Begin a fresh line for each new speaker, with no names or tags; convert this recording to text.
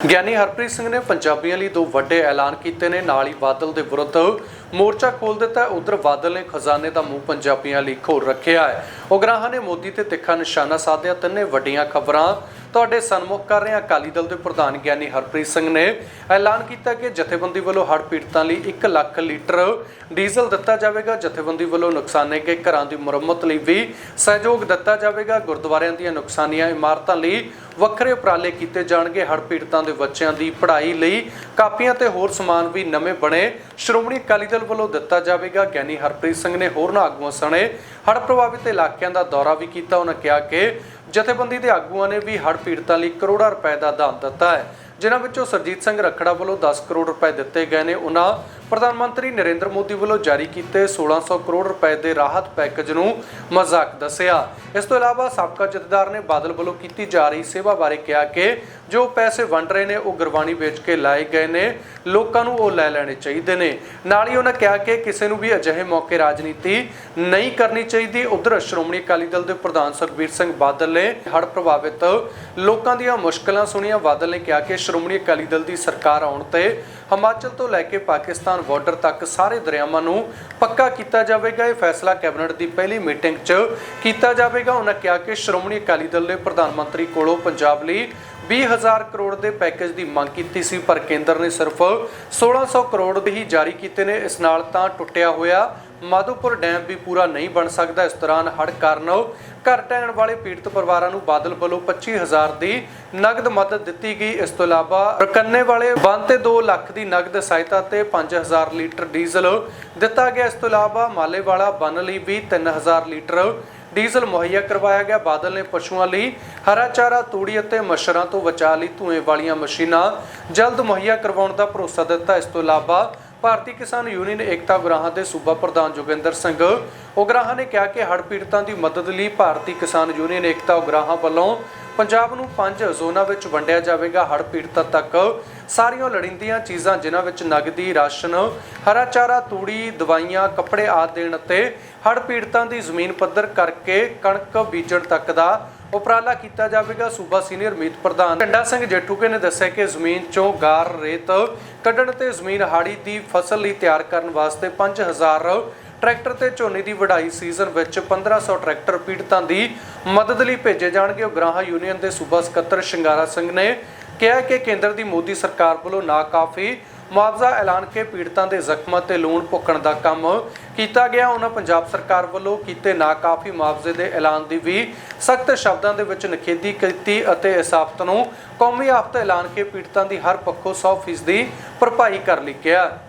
ਗਿਆਨੀ ਹਰਪ੍ਰੀਤ ਸਿੰਘ ਨੇ ਪੰਜਾਬੀਆਂ ਲਈ ਦੋ ਵੱਡੇ ਐਲਾਨ ਕੀਤੇ ਨੇ। ਨਾਲ ਹੀ ਬਾਦਲ ਦੇ ਵਿਰੁੱਧ ਮੋਰਚਾ ਖੋਲ ਦਿੱਤਾ ਉਧਰ ਬਾਦਲ ਨੇ ਖਜ਼ਾਨੇ ਦਾ ਮੂੰਹ ਪੰਜਾਬੀਆਂ ਲਈ ਖੋਲ ਰੱਖਿਆ ਹੈ। ਉਗਰਾਹਾਂ ਨੇ ਮੋਦੀ ਤੇ ਤਿੱਖਾ ਨਿਸ਼ਾਨਾ ਸਾਧਿਆ। ਤਿੰਨੇ ਵੱਡੀਆਂ ਖਬਰਾਂ ਤੁਹਾਡੇ ਸਨਮੁਖ ਕਰ ਰਹੇ ਹਾਂ। ਅਕਾਲੀ ਦਲ ਦੇ ਪ੍ਰਧਾਨ ਗਿਆਨੀ ਹਰਪ੍ਰੀਤ ਸਿੰਘ ਨੇ ਐਲਾਨ ਕੀਤਾ ਕਿ ਜਥੇਬੰਦੀ ਵੱਲੋਂ ਹੜ੍ਹ ਪੀੜਤਾਂ ਲਈ 1 ਲੱਖ ਲੀਟਰ ਡੀਜ਼ਲ ਦਿੱਤਾ ਜਾਵੇਗਾ। ਜਥੇਬੰਦੀ ਵੱਲੋਂ ਨੁਕਸਾਨੇ ਗਏ ਘਰਾਂ ਦੀ ਮੁਰੰਮਤ ਲਈ ਵੀ ਸਹਿਯੋਗ ਦਿੱਤਾ ਜਾਵੇਗਾ। ਗੁਰਦੁਆਰਿਆਂ ਦੀਆਂ ਨੁਕਸਾਨੀਆਂ ਇਮਾਰਤਾਂ ਲਈ ਵੱਖਰੇ ਉਪਰਾਲੇ ਕੀਤੇ ਜਾਣਗੇ। ਹੜ੍ਹ ਪੀੜਤਾਂ ਦੇ ਬੱਚਿਆਂ ਦੀ ਪੜ੍ਹਾਈ ਲਈ ਕਾਪੀਆਂ ਤੇ ਹੋਰ ਸਮਾਨ ਵੀ ਨਵੇਂ ਬਣੇ। ਸ਼੍ਰੋਮਣੀ ਅਕਾਲੀ ਦਲ ਵੱਲੋਂ ਦਿੱਤਾ ਜਾਵੇਗਾ। ਗਿਆਨੀ ਹਰਪ੍ਰੀਤ ਸਿੰਘ ਨੇ ਹੋਰਨਾਂ ਆਗੂਆਂ ਸਣੇ ਹੜ੍ਹ ਪ੍ਰਭਾਵਿਤ ਇਲਾਕਿਆਂ ਦਾ ਦੌਰਾ ਵੀ ਕੀਤਾ। ਉਹਨਾਂ ਕਿਹਾ ਕਿ ਜਥੇਬੰਦੀ ਦੇ ਆਗੂਆਂ ਨੇ ਵੀ ਹੜ੍ਹ ਪੀੜਤਾਂ ਲਈ ਕਰੋੜਾਂ ਰੁਪਏ ਦਾ ਦਾਨ ਦਿੱਤਾ ਹੈ। ਜਿਨ੍ਹਾਂ ਵਿੱਚੋਂ ਸਰਜੀਤ ਸਿੰਘ ਰੱਖੜਾ ਵੱਲੋਂ 10 ਕਰੋੜ ਰੁਪਏ ਦਿੱਤੇ ਗਏ ਨੇ। ਉਹਨਾਂ ਪ੍ਰਧਾਨ ਮੰਤਰੀ ਨਰਿੰਦਰ ਮੋਦੀ ਵੱਲੋਂ ਜਾਰੀ ਕੀਤੇ 1600 ਕਰੋੜ ਰੁਪਏ ਦੇ ਰਾਹਤ ਪੈਕੇਜ ਨੂੰ ਮਜ਼ਾਕ ਦੱਸਿਆ। ਇਸ ਤੋਂ ਇਲਾਵਾ ਸਾਬਕਾ ਜਥੇਦਾਰ ਨੇ ਬਾਦਲ ਵੱਲੋਂ ਕੀਤੀ ਜਾ ਰਹੀ ਸੇਵਾ ਬਾਰੇ ਕਿਹਾ ਕਿ ਜੋ ਪੈਸੇ ਵੰਡ ਰਹੇ ਨੇ, ਉਹ ਗੁਰਬਾਣੀ ਵੇਚ ਕੇ ਲਾਏ ਗਏ ਨੇ। ਲੋਕਾਂ ਨੂੰ ਉਹ ਲੈ ਲੈਣੇ ਚਾਹੀਦੇ ਨੇ। ਨਾਲ ਹੀ ਉਹਨਾਂ ਕਿਹਾ ਕਿ ਕਿਸੇ ਨੂੰ ਵੀ ਅਜਿਹੇ ਮੌਕੇ ਰਾਜਨੀਤੀ ਨਹੀਂ ਕਰਨੀ ਚਾਹੀਦੀ। ਉਧਰ ਸ਼੍ਰੋਮਣੀ ਅਕਾਲੀ ਦਲ ਦੇ ਪ੍ਰਧਾਨ ਸੁਖਬੀਰ ਸਿੰਘ ਬਾਦਲ ਨੇ ਹੜ੍ਹ ਪ੍ਰਭਾਵਿਤ ਲੋਕਾਂ ਦੀਆਂ ਮੁਸ਼ਕਲਾਂ ਸੁਣੀਆਂ। ਬਾਦਲ ਨੇ ਕਿਹਾ ਕਿ ਸ਼੍ਰੋਮਣੀ ਅਕਾਲੀ ਦਲ ਦੀ ਸਰਕਾਰ ਆਉਣ ਤੇ ਹਿਮਾਚਲ ਤੋਂ ਲੈ ਕੇ ਪਾਕਿਸਤਾਨ ਬਾਰਡਰ ਤੱਕ ਸਾਰੇ ਦਰਿਆਵਾਂ ਨੂੰ ਪੱਕਾ ਕੀਤਾ ਜਾਵੇਗਾ। ਇਹ ਫੈਸਲਾ ਕੈਬਨਿਟ ਦੀ ਪਹਿਲੀ ਮੀਟਿੰਗ 'ਚ ਕੀਤਾ ਜਾਵੇਗਾ। ਉਹਨਾਂ ਕਿਹਾ ਕਿ ਸ਼੍ਰੋਮਣੀ ਅਕਾਲੀ ਦਲ ਨੇ ਪ੍ਰਧਾਨ ਮੰਤਰੀ ਕੋਲੋਂ ਪੰਜਾਬ ਲਈ 20000 ਕਰੋੜ ਦੇ ਪੈਕੇਜ ਦੀ ਮੰਗ ਕੀਤੀ ਸੀ, ਪਰ ਕੇਂਦਰ ਨੇ ਸਿਰਫ 1600 ਕਰੋੜ ਹੀ ਜਾਰੀ ਕੀਤੇ ਨੇ। ਇਸ ਨਾਲ ਤਾਂ ਟੁੱਟਿਆ ਹੋਇਆ ਮਾਧੋਪੁਰ ਡੈਮ ਵੀ ਪੂਰਾ ਨਹੀਂ ਬਣ ਸਕਦਾ। ਇਸ ਦੌਰਾਨ ਹੜ੍ਹ ਕਾਰਨ ਘਰ ਢਹਿਣ ਵਾਲੇ ਪੀੜਤ ਪਰਿਵਾਰਾਂ ਨੂੰ ਬਾਦਲ ਵੱਲੋਂ 25000 ਦੀ ਨਗਦ ਮਦਦ ਦਿੱਤੀ ਗਈ। ਇਸ ਤੋਂ ਇਲਾਵਾ ਰਕੰਨੇ ਵਾਲੇ ਬੰਦ ਤੇ 2 ਲੱਖ ਦੀ ਨਗਦ ਸਹਾਇਤਾ ਤੇ 5000 ਲੀਟਰ ਡੀਜ਼ਲ ਦਿੱਤਾ ਗਿਆ। ਇਸ ਤੋਂ ਇਲਾਵਾ ਮਾਲੇ ਵਾਲਾ ਬੰਨ ਲਈ ਵੀ 3000 ਲੀਟਰ ਡੀਜ਼ਲ ਮੁਹੱਈਆ ਕਰਵਾਇਆ ਗਿਆ। ਬਾਦਲ ਨੇ ਪਸ਼ੂਆਂ ਲਈ ਹਰਾ ਚਾਰਾ, ਤੂੜੀ ਅਤੇ ਮੱਛਰਾਂ ਤੋਂ ਬਚਾਅ ਲਈ ਧੂਏ ਵਾਲੀਆਂ ਮਸ਼ੀਨਾਂ ਜਲਦ ਮੁਹੱਈਆ ਕਰਵਾਉਣ ਦਾ ਭਰੋਸਾ ਦਿੱਤਾ। ਇਸ ਤੋਂ ਇਲਾਵਾ ਭਾਰਤੀ ਕਿਸਾਨ ਯੂਨੀਅਨ ਏਕਤਾ ਉਗਰਾਹਾਂ ਦੇ ਸੂਬਾ ਪ੍ਰਧਾਨ ਜੋਗਿੰਦਰ ਸਿੰਘ ਉਗਰਾਹਾਂ ਨੇ ਕਿਹਾ ਕਿ ਹੜ੍ਹ ਪੀੜਤਾਂ ਦੀ ਮਦਦ ਲਈ ਭਾਰਤੀ ਕਿਸਾਨ ਯੂਨੀਅਨ ਏਕਤਾ ਉਗਰਾਹਾਂ ਵੱਲੋਂ ਪੰਜਾਬ ਨੂੰ ਪੰਜ ਜ਼ੋਨਾਂ ਵਿੱਚ ਵੰਡਿਆ ਜਾਵੇਗਾ। ਹੜ੍ਹ ਪੀੜਤਾਂ ਤੱਕ ਸਾਰੀਆਂ ਲੋੜੀਂਦੀਆਂ ਚੀਜ਼ਾਂ, ਜਿਨ੍ਹਾਂ ਵਿੱਚ ਨਗਦੀ, ਰਾਸ਼ਨ, ਹਰਾ ਚਾਰਾ, ਤੂੜੀ, ਦਵਾਈਆਂ, ਕੱਪੜੇ ਆਦਿ ਦੇਣ ਅਤੇ ਹੜ੍ਹ ਪੀੜਤਾਂ ਦੀ ਜ਼ਮੀਨ ਪੱਧਰ ਕਰਕੇ ਕਣਕ ਬੀਜਣ ਤੱਕ ਦਾ ਉਪਰਾਲਾ ਕੀਤਾ ਜਾਵੇਗਾ। ਸੂਬਾ ਸੀਨੀਅਰ ਮੀਤ ਪ੍ਰਧਾਨ ਟੰਡਾ ਸਿੰਘ ਜੇਠੂਕੇ ਨੇ ਦੱਸਿਆ ਕਿ ਜ਼ਮੀਨ ਚੋਂ ਗਾਰ ਰੇਤ ਕੱਢਣ ਤੇ ਜ਼ਮੀਨ ਹਾੜੀ ਦੀ ਫਸਲ ਲਈ ਤਿਆਰ ਕਰਨ ਵਾਸਤੇ 5000 ਟਰੈਕਟਰ ਤੇ ਝੋਨੇ ਦੀ ਵਢਾਈ ਸੀਜ਼ਨ ਵਿੱਚ 1500 ਟਰੈਕਟਰ ਪੀੜਤਾਂ ਦੀ ਮਦਦ ਲਈ ਭੇਜੇ ਜਾਣਗੇ। ਉਗਰਾਹਾਂ ਯੂਨੀਅਨ ਦੇ ਸੂਬਾ ਸਕੱਤਰ ਸ਼ਿੰਗਾਰਾ ਸਿੰਘ ਨੇ ਕਿਹਾ ਕਿ ਕੇਂਦਰ ਦੀ ਮੋਦੀ ਸਰਕਾਰ ਵੱਲੋਂ ਨਾਕਾਫੀ ਮੁਆਵਜ਼ਾ ਐਲਾਨ ਕੇ ਪੀੜਤਾਂ ਦੇ ਜ਼ਖਮਾਂ ਤੇ ਲੂਣ ਭੁੱਕਣ ਦਾ ਕੰਮ ਕੀਤਾ ਗਿਆ। ਉਹਨਾਂ ਪੰਜਾਬ ਸਰਕਾਰ ਵੱਲੋਂ ਕੀਤੇ ਨਾਕਾਫੀ ਮੁਆਵਜ਼ੇ ਦੇ ਐਲਾਨ ਦੀ ਵੀ ਸਖਤ ਸ਼ਬਦਾਂ ਦੇ ਵਿੱਚ ਨਿਖੇਧੀ ਕੀਤੀ ਅਤੇ ਇਸ ਆਫਤ ਨੂੰ ਕੌਮੀ ਆਫਤ ਐਲਾਨ ਕੇ ਪੀੜਤਾਂ ਦੀ ਹਰ ਪੱਖੋਂ 100% ਦੀ ਭਰਪਾਈ ਕਰ ਲਈ ਕਿਹਾ।